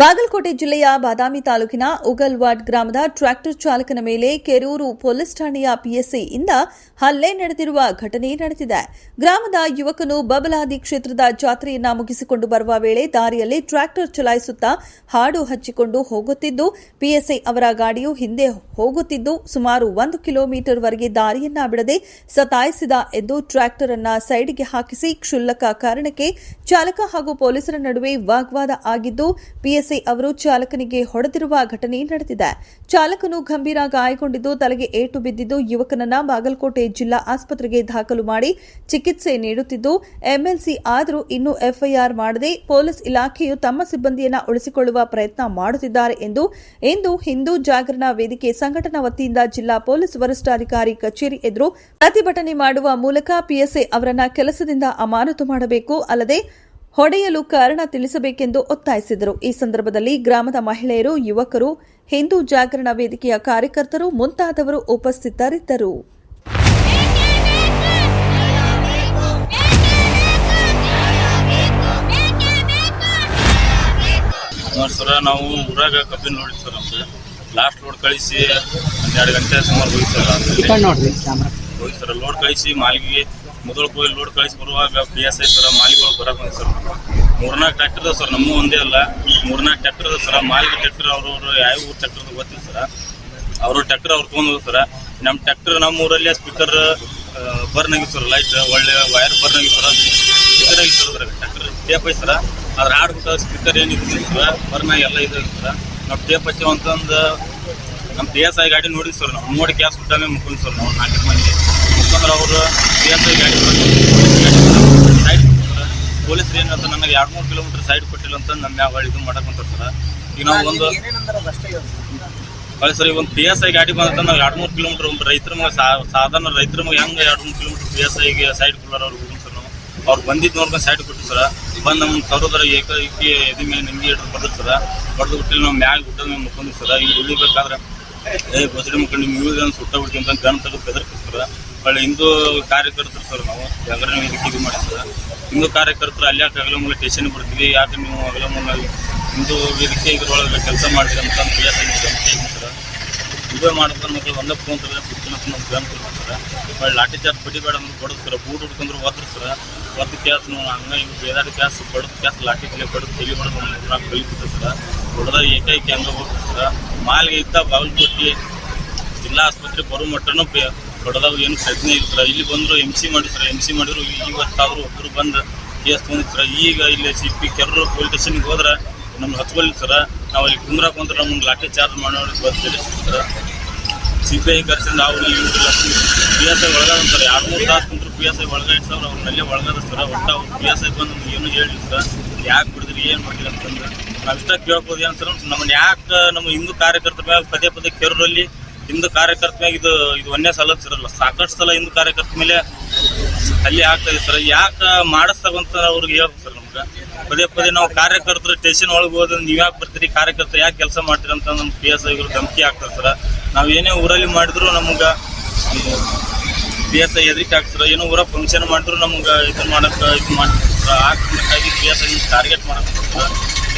ಬಾಗಲಕೋಟೆ ಜಿಲ್ಲೆಯ ಬಾದಾಮಿ ತಾಲೂಕಿನ ಉಗಲ್ವಾಡ್ ಗ್ರಾಮದ ಟ್ರ್ಯಾಕ್ಟರ್ ಚಾಲಕನ ಮೇಲೆ ಕೆರೂರು ಪೊಲೀಸ್ ಠಾಣೆಯ ಪಿಎಸ್ಸಿ ಇಂದ ಹಲ್ಲೆ ನಡೆದಿರುವ ಘಟನೆ ನಡೆದಿದೆ. ಗ್ರಾಮದ ಯುವಕನು ಬಬಲಾದಿ ಕ್ಷೇತ್ರದ ಜಾತ್ರೆಯನ್ನ ಮುಗಿಸಿಕೊಂಡು ಬರುವ ವೇಳೆ ದಾರಿಯಲ್ಲಿ ಟ್ರ್ಯಾಕ್ಟರ್ ಚಲಾಯಿಸುತ್ತಾ ಹಾಡು ಹಚ್ಚಿಕೊಂಡು ಹೋಗುತ್ತಿದ್ದು ಪಿಎಸ್ಐ ಅವರ ಗಾಡಿಯು ಹಿಂದೆ ಹೋಗುತ್ತಿದ್ದು, ಸುಮಾರು ಒಂದು ಕಿಲೋಮೀಟರ್ ವರೆಗೆ ದಾರಿಯನ್ನ ಬಿಡದೆ ಸತಾಯಿಸಿದ ಎಂದು ಟ್ರ್ಯಾಕ್ಟರ್ ಅನ್ನ ಸೈಡ್ಗೆ ಹಾಕಿಸಿ ಕ್ಷುಲ್ಲಕ ಕಾರಣಕ್ಕೆ ಚಾಲಕ ಹಾಗೂ ಪೊಲೀಸರ ನಡುವೆ ವಾಗ್ವಾದ ಆಗಿದ್ದು ಪಿಎಸ್ಐ ಅವರು ಚಾಲಕನಿಗೆ ಹೊಡೆದಿರುವ ಘಟನೆ ನಡೆದಿದೆ. ಚಾಲಕನು ಗಂಭೀರ ಗಾಯಗೊಂಡಿದ್ದು, ತಲೆಗೆ ಏಟು ಬಿದ್ದಿದ್ದು, ಯುವಕನನ್ನ ಬಾಗಲಕೋಟೆ ಜಿಲ್ಲಾ ಆಸ್ಪತ್ರೆಗೆ ದಾಖಲು ಮಾಡಿ ಚಿಕಿತ್ಸೆ ನೀಡುತ್ತಿದ್ದು, ಎಂಎಲ್ಸಿ ಆದರೂ ಇನ್ನೂ ಎಫ್ಐಆರ್ ಮಾಡದೆ ಪೊಲೀಸ್ ಇಲಾಖೆಯು ತಮ್ಮ ಸಿಬ್ಬಂದಿಯನ್ನ ಉಳಿಸಿಕೊಳ್ಳುವ ಪ್ರಯತ್ನ ಮಾಡುತ್ತಿದ್ದಾರೆ ಎಂದು, ಇಂದು ಹಿಂದೂ ಜಾಗರಣ ವೇದಿಕೆ ಸಂಘಟನಾ ವತಿಯಿಂದ ಜಿಲ್ಲಾ ಪೊಲೀಸ್ ವರಿಷ್ಠಾಧಿಕಾರಿ ಕಚೇರಿ ಎದುರು ಪ್ರತಿಭಟನೆ ಮಾಡುವ ಮೂಲಕ ಪಿಎಸ್ಐ ಅವರನ್ನ ಕೆಲಸದಿಂದ ಅಮಾನತು ಮಾಡಬೇಕು, ಅಲ್ಲದೆ ಹೊಡೆಯಲು ಕಾರಣ ತಿಳಿಸಬೇಕೆಂದು ಒತ್ತಾಯಿಸಿದರು. ಈ ಸಂದರ್ಭದಲ್ಲಿ ಗ್ರಾಮದ ಮಹಿಳೆಯರು ಯುವಕರು ಹಿಂದೂ ಜಾಗರಣ ವೇದಿಕೆಯ ಕಾರ್ಯಕರ್ತರು ಮುಂತಾದವರು ಉಪಸ್ಥಿತರಿದ್ದರು. ಸರ ನಾವು ಊರಾಗ ಕಬ್ಬಿನ ನೋಡಿ ಸರ್ ನಮ್ದು. ಲಾಸ್ಟ್ ಲೋಡ್ ಕಳಿಸಿ ಹನ್ನೆರಡು ಗಂಟೆ ಸುಮಾರು ಹೋಗಿ ಸರ್. ಹೋಗಿ ಸರ್. ಲೋಡ್ ಕಳಿಸಿ ಮಾಲಿಗೆ ಮೊದಲು ಕೋಯಿಲ್ ಲೋಡ್ ಕಳಿಸಿ ಬರುವಾಗ ಪಿ ಎಸ್ ಐ ಸರ ಮಾಲಿಗಳು ಬರಕ್ಕೆ ಬಂದ ಸರ್. ಮೂರ್ನಾಲ್ಕು ಟ್ರ್ಯಾಕ್ಟರ್ ಸರ್, ನಮ್ಮ ಒಂದೇ ಅಲ್ಲ. ಮೂರ್ನಾಲ್ಕು ಟ್ರ್ಯಾಕ್ಟರ್ ಸರ. ಮಾಲಿಗೆ ಟ್ರ್ಯಾಕ್ಟರ್ ಅವ್ರವ್ರು ಯಾವ ಊರು ಟ್ರ್ಯಾಕ್ಟರ್ ಗೊತ್ತಿಲ್ಲ ಸರ. ಅವರು ಟ್ರ್ಯಾಕ್ಟರ್ ಅವ್ರು ತೊಗೊಂಡು ಸರ. ನಮ್ಮ ಟ್ರ್ಯಾಕ್ಟರ್ ನಮ್ಮ ಊರಲ್ಲಿ ಸ್ಪೀಕರ್ ಬರ್ನ್ ಆಗಿತ್ತು ಸರ್ ಲೈಟ್ ಒಳ್ಳೆ ವೈರ್ ಬರ್ನ್ ಆಗಿತ್ತು ಸರ್. ಸ್ಪೀಕರ್ ಆಗಿತ್ತು ಸರ್ ಟ್ರ್ಯಾಕ್ಟರ್ ಟೇಪ್ ಐತೆ ಸರ. ಅದ್ರ ಆಡ್ಬಿಟ್ಟು ಸ್ಪೀಕರ್ ಏನಿದೆ ಸರ್ ಬರ್ನ್ ಆಗಿ ಎಲ್ಲ ಇದೆ ಸರ್. ನಾವು ಟೇಪ್ ಹಚ್ಚೋ ಅಂತಂದು ನಮ್ಮ ಪಿ ಎಸ್ ಐ ಗಾಡಿ ನೋಡಿದ್ವಿ ಸರ್ ನಾವು. ನೋಡಿ ಗ್ಯಾಸ್ ಬಿಟ್ಟಾಗ ಮುಕ್ಕೊಂಡು ಸರ್ ನಾವು ನಾಲ್ಕು ಮಂದಿ. ಮುಖಂದ್ರೆ ಅವರು ಪಿ ಎಸ್ ಐ ಗಾಡಿ ಸೈಡ್ ಸರ್ ಪೊಲೀಸರು ಏನು ಅಂತ ನನಗೆ ಎರಡು ಮೂರು ಕಿಲೋಮೀಟರ್ ಸೈಡ್ ಕೊಟ್ಟಿಲ್ಲ ಅಂತ ನಮ್ಮ ಯಾವ ಇದು ಮಾಡಕ್ಕೆ ಕುಂತಾರೆ ಸರ್. ಈಗ ನಾವು ಒಂದು ಅಲ್ಲ ಸರ್ ಈಗ ಒಂದು ಪಿ ಎಸ್ ಐ ಗಾಡಿ ಬಂದಂತ ನಾವು ಎರಡು ಮೂರು ಕಿಲೋಮೀಟರ್ ಒಂದು ರೈತರ ಮಗ ಸಾಧಾರಣ ರೈತರ ಮಗ ಹೆಂಗೆ ಎರಡು ಮೂರು ಕಿಲೋಮೀಟರ್ ಪಿ ಎಸ್ ಐಗೆ ಸೈಡ್ ಕೊಡೋರು ಅವ್ರು ಹೋಗಿ ಸರ್ ನಾವು. ಅವ್ರು ಬಂದಿದ್ದು ನೋಡ್ಕೊಂಡು ಸೈಡ್ ಕೊಟ್ಟು ಸರ್. ಬಂದು ನಮ್ಮ ತರೋದ್ರ ಏಕ ಎದಿ ಮೇಲೆ ನಿಮಗೆ ಹಿಡಿದು ಬರ್ತದೆ ಸರ್. ಹೊಡೆದು ಬಿಟ್ಟಿಲ್ಲ ನಾವು ಮ್ಯಾಗ ಗುಡ್ಡದ ಮೇಲೆ ಮುಕ್ಕೊಂಡು ಸರ್. ಈಗ ಉಳಿಬೇಕಾದ್ರೆ ಏ ಬಸಡಿ ಮುಖಂಡ ನೀವು ಇದನ್ನು ಸುಟ್ಟ ಬಿಡ್ತೀವಿ ಅಂತ ಗನ್ ತೆಗೆದು ಬೆದರ್ಕಿಸ್ತಾರೆ. ಒಳ್ಳೆ ಹಿಂದೂ ಕಾರ್ಯಕರ್ತರು ಸರ್ ನಾವು ಯಾಕಂದ್ರೆ ನೀವು ಇದಕ್ಕೆ ಇದು ಮಾಡಿ ಸರ್ ಹಿಂದೂ ಕಾರ್ಯಕರ್ತರು ಅಲ್ಲಿ ಯಾಕೆ ಅಗಲ ಮೂಲ ಟೇಷನ್ ಬಿಡ್ತೀವಿ ಯಾಕೆ ನೀವು ಅಗಲ ಮೂಲ ಹಿಂದೂ ವೇದಿಕೆ ಇದ್ರೊಳಗೆ ಕೆಲಸ ಮಾಡ್ತೀರಿ ಅಂತ ಅಂತ ಸರ್ ಇದೇ ಮಾಡ್ತಾರೆ ಮಕ್ಕಳು ಒಂದೇ ಫೋನ್ ಸುತ್ತಿನ ನಮ್ಮ ಗನ್ ಸರ್. ಒಳ್ಳೆ ಲಾಠಿ ಚಾರ್ಜ್ ಬಡಿ ಬೇಡ ಅಂದ್ರೆ ಬಡದು ಸರ್. ಬೂಟ್ ಹುಡ್ಕೊಂಡ್ರೆ ಒದ್ರ ಸರ್. ಒದ್ದು ಕ್ಯಾಸ್ ನಾವು ಹಂಗ ಹಿಂಗೆ ಬೇದಾಡಿ ಕ್ಯಾಸ್ ಬಡದು ಕ್ಯಾಸ್ ಲಾಠಿ ತಲೆ ಬಡದು ತಲೆ ಬಡದು ಕಲಿಬಿಟ್ಟು ಸರ್. ಹೊಡೆದ ಏಕೈಕ ಹೆಂಗ ಹೋಗ್ತಾರೆ ಸರ್. ಮಾಲ್ಗೆ ಇದ್ದ ಬಾಗಲಕೋಟೆ ಜಿಲ್ಲಾ ಆಸ್ಪತ್ರೆ ಬರೋ ಮಟ್ಟನು ದೊಡ್ಡದಾಗ ಏನು ಪ್ರಜ್ಞೆ ಇಲ್ಲ ಇಲ್ಲಿ ಬಂದರು ಎಂ ಸಿ ಮಾಡಿ ಸರ್ ಎಂ ಸಿ ಮಾಡಿದ್ರು ಇವತ್ತಾದರೂ ಒಬ್ಬರು ಬಂದು ಕೇಸ್ ತೊಗೊಂಡು ಈಗ ಇಲ್ಲಿ ಸಿ ಪಿ ಕೆರೂರು ಪೊಲೀಸ್ ಸ್ಟೇಷನ್ಗೆ ಹೋದ್ರೆ ನಮ್ಗೆ ಹಚ್ಕೊಳ್ಳಿ ಸರ. ನಾವು ಅಲ್ಲಿ ಕುಂದ್ರಾಕ್ ಬಂದ್ರೆ ನಮ್ಗೆ ಲಾಠಿ ಚಾರ್ಜ್ ಮಾಡೋರಿಗೆ ಬರ್ತೀರಿ ಸಿ ಪಿ ಐ ಕರ್ಸಿಂದ ಅವ್ರು ಪಿ ಎಸ್ ಐ ಒಳಗಾದ ಸರ್. ಎರಡು ಮೂರು ತಾಸು ಕುಂತ್ರು ಪಿ ಎಸ್ ಐ ಒಳಗಾಯ್ತು ಸರ್. ಅವ್ರನ್ನೆಲ್ಲೇ ಒಳಗಾದ ಸರ್. ಒಟ್ಟು ಅವ್ರು ಪಿ ಎಸ್ ಐ ಬಂದು ಏನು ಹೇಳಿ ಸರ್. ಯಾಕೆ ಬಿಡಿದ್ರಿ, ಏನು ಮಾಡಿದ್ರಿ ಅಂತಂದ್ರೆ, ನಾವು ಕೇಳ್ಬೋದು ಏನು ಸರ್ ನಮ್ಮನ್ನ ಯಾಕೆ, ನಮ್ಮ ಹಿಂದೂ ಕಾರ್ಯಕರ್ತರ ಮ್ಯಾಗ ಪದೇ ಪದೇ ಕೆರೂರಲ್ಲಿ ಹಿಂದೂ ಕಾರ್ಯಕರ್ತ ಮ್ಯಾಗ ಇದು ಇದು ಒಂದೇ ಸಲ ಸರಲ್ಲ, ಸಾಕಷ್ಟು ಸಲ ಹಿಂದೂ ಕಾರ್ಯಕರ್ತ ಮೇಲೆ ಅಲ್ಲಿ ಆಗ್ತದೆ ಸರ್. ಯಾಕೆ ಮಾಡಿಸ್ತಾವಂತ ಅವ್ರಿಗೆ ಹೇಳ್ಬೇಕು ಸರ್ ನಮ್ಗೆ. ಪದೇ ಪದೇ ನಾವು ಕಾರ್ಯಕರ್ತರು ಸ್ಟೇಷನ್ ಒಳಗೆ ಹೋದ್ರೆ ನೀವು ಯಾಕೆ ಬರ್ತೀರಿ, ಕಾರ್ಯಕರ್ತರು ಯಾಕೆ ಕೆಲಸ ಮಾಡ್ತೀರಿ ಅಂತ ನಮ್ಮ ಪಿ ಎಸ್ ಐಗಳು ಧಮಕಿ ಆಗ್ತದೆ ಸರ್. ನಾವು ಏನೇ ಊರಲ್ಲಿ ಮಾಡಿದ್ರು ನಮ್ಗೆ ಪಿ ಎಸ್ ಐ ಎದಕ್ಕೆ ಆಗ್ತದೆ ಏನೋ ಊರ ಫಂಕ್ಷನ್ ಮಾಡಿದ್ರು ನಮ್ಗೆ ಇದನ್ನ ಮಾಡಕ್ಕೆ ಇದು ಮಾಡ್ತಾರೆ. ಹಾಕಿ ಕೆ ಎಸ್ ಐ ಟಾರ್ಗೆಟ್ ಮಾಡಕ್ಕೆ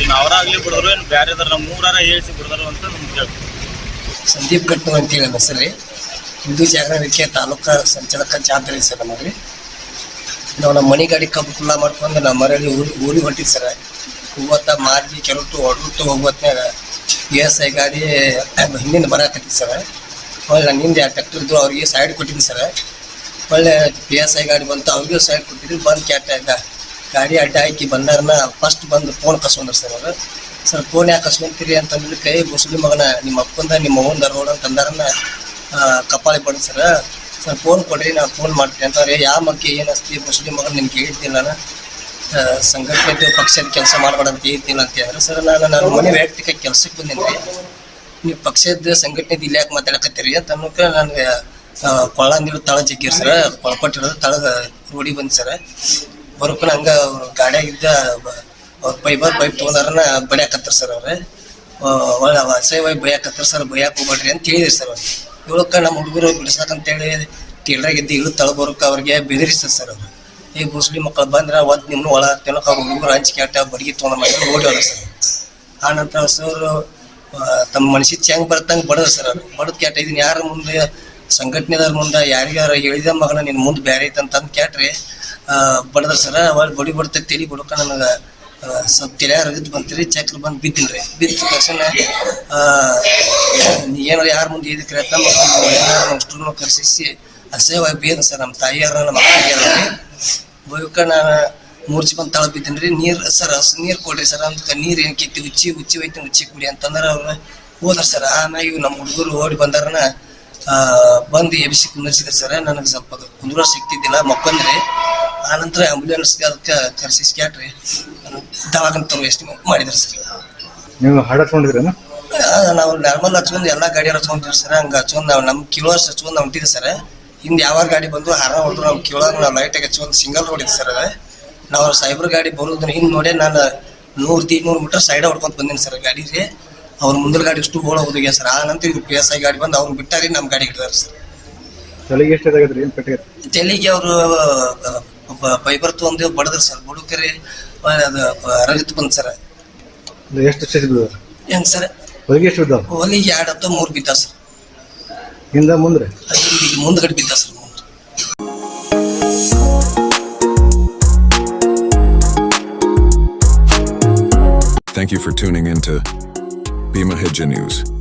ಇನ್ನು ಅವರಾಗಲಿ ಬಿಡಿದ್ರು ಏನು ಬೇರೆದಾರ ನಮ್ಮ ಊರಾರ ಹೇಳ್ಸಿ ಬಿಡಿದ್ರು ಅಂತ ನಮ್ಗೆ ಹೇಳ್ತೀವಿ. ಸಂದೀಪ್ ಕಟ್ಟು ಅಂತೇಳಿ ನಮ್ಮ ಹೆಸರು ಹಿಂದೂ ಜಾಗರಣಕ್ಕೆ ತಾಲೂಕು ಸಂಚಾಲಕ ಜಾತ್ರೆ ಸರ್ ನಮಗೆ ನಾವು ನಮ್ಮ ಮನೆ ಗಾಡಿ ಕಬ್ಬು ಕುಲ್ಲ ಮಾಡ್ಕೊಂಡು ನಮ್ಮ ಮನೆಯಲ್ಲಿ ಊರಿ, ಊರಿಗೆ ಹೊಂಟಿದ್ದು ಸರ್. ಹೂವತ್ತ ಮಾರ್ಜಿ ಕೆಲವತ್ತು ಹೊಡ್ಬಿಟ್ಟು ಹೋಗುವತ್ನಾಗ ಬಿ ಎಸ್ ಐ ಗಾಡಿ ಹಿಂದಿಂದ ಬರಕತ್ತಿ ಸರ್. ಒಳ್ಳೆ ನಾನು ಹಿಂದೆ ಟ್ಯಾಕ್ಟರ್ ಇದ್ರು ಅವ್ರಿಗೆ ಸೈಡ್ ಕೊಟ್ಟಿದ್ದೀನಿ ಸರ್. ಒಳ್ಳೆ ಪಿ ಎಸ್ ಐ ಗಾಡಿ ಬಂತು, ಅವ್ರಿಗೂ ಸೈಡ್ ಕೊಟ್ಟಿದ್ರು ಬಂದು ಕ್ಯಾಟ ಗಾಡಿ ಅಡ್ಡ ಹಾಕಿ ಬಂದಾರನ ಫಸ್ಟ್ ಬಂದು ಫೋನ್ ಕಸ್ಕೊಂಡ್ರು ಸರ್ ಅವರು ಸರ್ ಫೋನ್ ಯಾಕೆ ಕಸ್ಕೊಂತೀರಿ ಅಂತಂದ್ರೆ ಕೈ ಮುಸ್ಲಿ ಮಗನ, ನಿಮ್ಮ ಅಪ್ಪಂದ, ನಿಮ್ಮ ಅವ್ವಂದ ರೋಡ್ ಅಂತ ಅಂದಾರನ ಕಪಾಳಿ ಬಡ್ದು ಸರ್. ಸರ್ ಫೋನ್ ಕೊಡ್ರಿ, ನಾನು ಫೋನ್ ಮಾಡ್ತೀನಿ. ಅಂತಂದ್ರೆ ಯಾವ ಮಕ್ಕಿ ಏನು ಅಸ್ತಿ? ಮುಸ್ಲಿಂ ಮಗನ ನಿಮ್ಗೆ ಹೇಳ್ತೀನಿ ನಾನು. ಸಂಘಟನೆ ಪಕ್ಷದ ಕೆಲಸ ಮಾಡಬೇಡ ಅಂತ ಹೇಳ್ತೀನಿ ಅಂತ ಹೇಳಿದ್ರೆ. ಸರ್, ನಾನು ನನ್ನ ಮನೆ ವೈಯಕ್ತಿಕ ಕೆಲ್ಸಕ್ಕೆ ಬಂದಿನಿ ನೀವು ಪಕ್ಷದ ಸಂಘಟನೆ ಇಲ್ಲಿ ಯಾಕೆ ಮಾತಾಡಕತ್ತೀರಿ? ಅಂತ ಅನ್ನೋಕೆ ನನಗೆ ಕೊಳ್ಳ ನೀರು ತಳ ಜಗ್ಗಿರ್ ಸರ್. ಕೊಳಪಟ್ಟಿರೋದು ತಳಗ, ರೋಡಿ ಬಂದು ಸರ್. ಬರೋಕನ ಹಂಗ ಗಾಡಿಯಾಗಿದ್ದ ಅವ್ರ ಪೈಪ್ ತೊಗೊಂಡಾರನ ಬಡಿಯಾಕತ್ತಾರ ಸರ್ ಅವ್ರೆ. ಒಳ್ಳೆ ಅಸಹ್ಯವಾಗಿ ಬೈಯಾಕತ್ತಾರ ಸರ್, ಬೈಯಾಕ ಹೋಗ್ಬೇಡ್ರಿ ಅಂತ ಹೇಳಿದ್ರಿ ಸರ್ ಅವ್ರು. ಇವಳಕ್ಕ ನಮ್ಮ ಹುಡುಗರು ಬಿಡಿಸ್ಬೇಕಂತೇಳಿ ಟೇಲ್ರಾಗಿದ್ದು ಇಳು ತಳ ಬರುಕ ಅವ್ರಿಗೆ ಬೆದರಿಸ್ತಾರೆ ಸರ್ ಅವ್ರು. ಈಗ ಮುಸ್ಲಿಂ ಮಕ್ಕಳು ಬಂದ್ರೆ ಒದ್ ನಿಮ್ಮನ್ನು ಒಳ ತಿನ್ನಕ ಹುಡುಗರು ಹಂಚಿ ಕೆಟ್ಟ ಬಡಗಿ ತೊಗೊಂಡು ಮಾಡಿ ಓಡಿ ಹೋದ ಸರ್ ಆ ನಂತರ ಸರ್ ತಮ್ಮ ಮನಸ್ಸಿಗೆ ಹೆಂಗ್ ಬರ್ತಂಗೆ ಬಡದ್ರು ಸರ್ ಅವ್ರು. ಬಡದ್ ಕೆಟ್ಟ ಇದನ್ನ ಯಾರ ಮುಂದೆ? ಸಂಘಟನೆದವ್ರ ಮುಂದೆ ಯಾರಿಗಾರ ಹೇಳಿದ ಮಗನ ನಿನ್ನ ಮುಂದೆ ಬೇರೆ ಐತಂತಂದು ಕೇಟ್ರಿ ಬಡದ್ರ ಸರ ಅವಾಗ ಬಡಿ ಬಡ್ತಕ್ಕೆ ತಲಿ ಬಡಕ ನನಗೆ ಸ್ವಲ್ಪ ತಲೆ ರಗತ್ ಬಂತ್ರಿ ಚಕ್ರ ಬಂದು ಬಿದ್ದಿಲ್ರಿ ಬಿದ್ದ ತಕ್ಷಣ ಏನಾರ ಯಾರ ಮುಂದೆ ಇದಕ್ಕೆ ಅಷ್ಟು ಕರ್ಸಿಸಿ, ಅಸಹ್ಯವಾಗಿ ಬೇದ ಸರ್ ನಮ್ಮ ತಾಯಿಯಾರ ನಮ್ಮ ಅಕ್ಕಯ್ಯಾರ ಬೈಕ ನಾನು ಬಂದು ತಳ ಬಿದ್ದೀನಿ ನೀರ್, ಸರ್, ಹಸು, ನೀರು ಕೊಡ್ರಿ ಸರ್ ಅಂತ ನೀರ್ ಏನ್ ಕಿತ್ತಿ ಉಚ್ಚಿ ಉಚ್ಚಿ ಹೋಯ್ತು ಉಚ್ಚಿ ಕುಡಿ ಅಂತಂದ್ರೆ ಅವ್ರ ಹೋದ್ರ ಸರ್. ಆಮ್ಯಾಗ ಇವ್ ನಮ್ಮ ಹುಡುಗರು ಓಡಿ ಬಂದಾರನ ಬಂದು ಎಬ್ಸಿ ಕುಂದರ್ಸಿದ್ರು ಸರ್. ನನಗೆ ಸ್ವಲ್ಪ ಕುಂದ್ರ ಸಿಕ್ತಿದ್ದಿಲ್ಲ ಮಕ್ಕಂದ್ರಿ. ಆನಂತರ ಆಂಬುಲೆನ್ಸ್ ಅದಕ್ಕೆ ಕರ್ಸಿ ಸ್ಕ್ಯಾಟ್ರಿ ದವಾಖಾನೆ ತರುವ ಎಸ್ಟಿಮೇಟ್ ಮಾಡಿದ್ರು ಸರ್. ನೀವು ಹಾಡು ಹಚ್ಕೊಂಡಿದ್ರೇನು? ಆ, ನಾವು ನಾರ್ಮಲ್ ಹಚ್ಕೊಂಡು ಎಲ್ಲ ಗಾಡಿ ಹಚ್ಕೊಂತೀವಿ ಸರ್. ಹಂಗೆ ಹಚ್ಕೊಂಡು ನಾವು ನಮ್ಮ ಕಿಲೋ ಅಷ್ಟು ಹಚ್ಕೊಂಡ್ ನಾವು ಹೊಂಟಿದ್ದೆ ಸರ್. ಹಿಂದ್ ಯಾವ ಗಾಡಿ ಬಂದು ಹಾರ ಹೊಡೆದ್ರು. ನಾವು ಕಿಲೋದಾಗ ನಾವು ಲೈಟಾಗಿ ಆಗಿ ಹಚ್ಕೊಂಡ್ ಸಿಂಗಲ್ ರೋಡ್ ಇದೆ ಸರ್ ಅದೇ. ನಾವು ಸೈಬರ್ ಗಾಡಿ ಬರೋದ್ರ ಹಿಂದೆ ನೋಡಿ ನಾನು ನೂರ್ ನೂರು ಮೀಟರ್ ಸೈಡ್ ಹೊಡ್ಕೊಂಡು ಬಂದೀನಿ ಸರ್ ಗಾಡಿ ರೀ ಅವ್ರ ಮುಂದಿನ ಗಾಡಿ ಇಷ್ಟು ಬೋಳ ಹೋಗಿಯ ಸರ್. ಆ ನಂತರ ಇದು ಪಿ ಎಸ್ ಐ ಗಾಡಿ ಬಂದು ಅವ್ರು ಬಿಟ್ಟಾರಿ ನಮ್ಮ ಗಾಡಿ ಹಿಡಿದಾರೆ ಸರ್. ತಲೆಗೆ ಎಷ್ಟು ತೆಲಿಗೆ ಅವರು ಫೈಬರ್ ತೊಗೊಂಡು ಬಡದ್ರ ಸರ್. ಬಡುಕರಿ ಅದು ರಗತ್ ಬಂದ್ ಸರ್. ಎಷ್ಟು ಬಿದ್ದಾವ ಹೆಂಗ್ ಸರ್? ಹೊಲಿಗೆ ಎಷ್ಟು ಬಿದ್ದಾವ? ಹೊಲಿಗೆ ಎರಡು ಹತ್ತು ಮೂರು ಬಿದ್ದ ಸರ್. ಹಿಂದೆ ಮುಂದ್ರೆ? ಮುಂದ್ಗಡೆ ಬಿದ್ದ ಸರ್ ಮುಂದೆ Thank you for tuning in to Bima Hijja News.